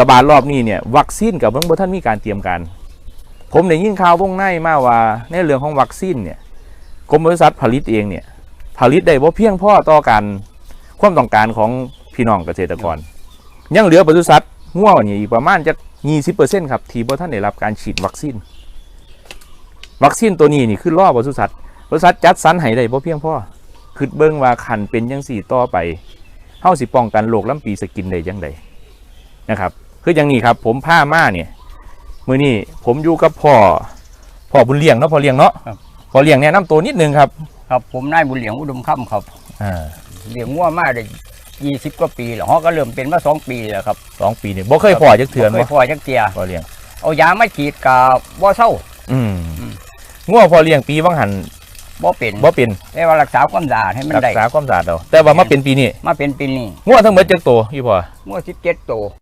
ระบาดรอบนี้เนี่ยวัคซีนกับเบิ่งบ่ท่านมีการเตรียมการ ผมได้ยินข่าววงในมาว่าในเรื่องของวัคซีนเนี่ยกรมบริษัทผลิตเองเนี่ยผลิตได้บ่เพียงพอต่อการความต้องการของพี่น้องเกษตรกร ยังเหลือปศุสัตว์ง่วนี่อีกประมาณจะ20%ครับที่บ่ท่านได้รับการฉีดวัคซีนวัคซีนตัวนี้นี่คือล่อปศุสัตว์ปศุสัตว์จัดสรรให้ได้บ่เพียงพอคือเบิ่งว่าคันเป็นจังซี่ต่อไปเฮาสิป้องกันโรคล้ำปีสกินได้จังได นะครับ คืออย่างนี้ครับ ผมพามาเนี่ยมื้อนี้ผมอยู่กับพ่อพ่อบุญเลี้ยงเนาะพ่อเลี้ยงเนาะครับ พ่อเลี้ยงแนะนํตัวนิดนึงครับครับผมนายบุญเหลียงอุดมค่ำครับอ่าเลี้ยงวัวมาได้ยี่สิบกว่าปีแล้วฮอก็เริ่มเป็นมาสองปีแล้วครับสองปีนี่บ่เคยพอจักเทื่อนบ่บ่เคยพอจักเทียพ่อเลี้ยง เอายามาฉีดกับบ่เศร้า อืมอืมง่วพ่อเลี้ยงปีวังหันบ่เป็นบ่เป็นแต่ว่ารักษาความสะอาดให้มันรักได้ษาความสะอาดเอาแต่ว่ามาเป็นปีนี้มาเป็นปีนี้ง่วทั้งหมดจักตัวอีพ่อ งัวสิบเจ็ดตัว